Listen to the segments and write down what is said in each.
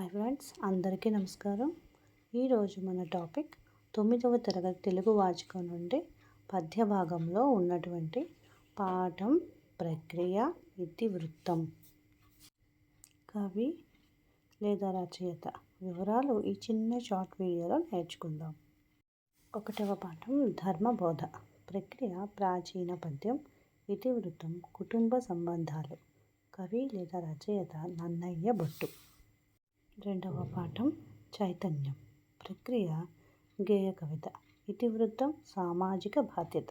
Hi friends అందరికీ నమస్కారం. ఈరోజు మన టాపిక్ తొమ్మిదవ తరగతి తెలుగు వాచకం నుండి పద్య భాగంలో ఉన్నటువంటి పాఠం ప్రక్రియ ఇతివృత్తం. కవి లేదా రచయిత వివరాలు ఈ చిన్న షార్ట్ వీడియోలో నేర్చుకుందాం. ఒకటవ పాఠం ధర్మబోధ. ప్రక్రియ ప్రాచీన పద్యం ఇతివృత్తం కుటుంబ సంబంధాలు. కవి లేదా రచయిత నన్నయ్య భట్టు. రెండవ పాఠం చైతన్యం. ప్రక్రియ గేయ కవిత. ఇతివృత్తం సామాజిక బాధ్యత.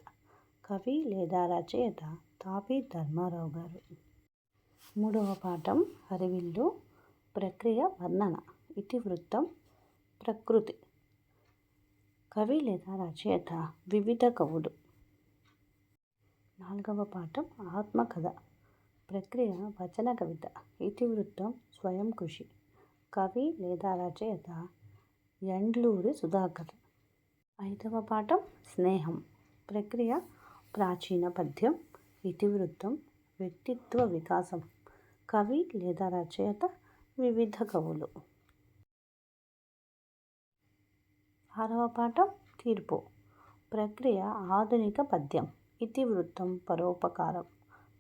కవి లేదా రచయిత తాపి ధర్మారావు గారు. మూడవ పాఠం హరివిల్లు ప్రక్రియ వర్ణన. ఇతివృత్తం ప్రకృతి. కవి లేదా రచయిత వివిధ కవులు. నాలుగవ పాఠం ఆత్మకథ. ప్రక్రియ వచన కవిత. ఇతివృత్తం స్వయం కృషి. కవి లేదా రచయిత ఎండ్లూరి సుధాకర్. ఐదవ పాఠం స్నేహం. ప్రక్రియ ప్రాచీన పద్యం ఇతివృత్తం వ్యక్తిత్వ వికాసం. కవి లేదా రచయిత వివిధ కవులు. ఆరవ పాఠం తీర్పు. ప్రక్రియ ఆధునిక పద్యం ఇతివృత్తం పరోపకారం.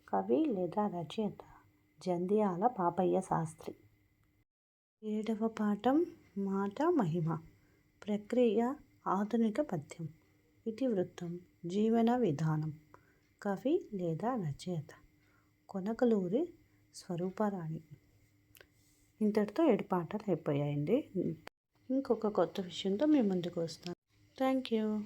కవి లేదా రచయిత జంధ్యాల పాపయ్య శాస్త్రి. ఏడవ పాఠం మాట మహిమ. ప్రక్రియ ఆధునిక పద్యం. ఇతివృత్తం జీవన విధానం. కవి లేదా రచయిత. కొనకలూరి స్వరూపరాణి. ఇంతటితో ఏడు పాఠాలు అయిపోయాయండి. ఇంకొక కొత్త విషయంతో మీ ముందుకు వస్తాను. Thank you.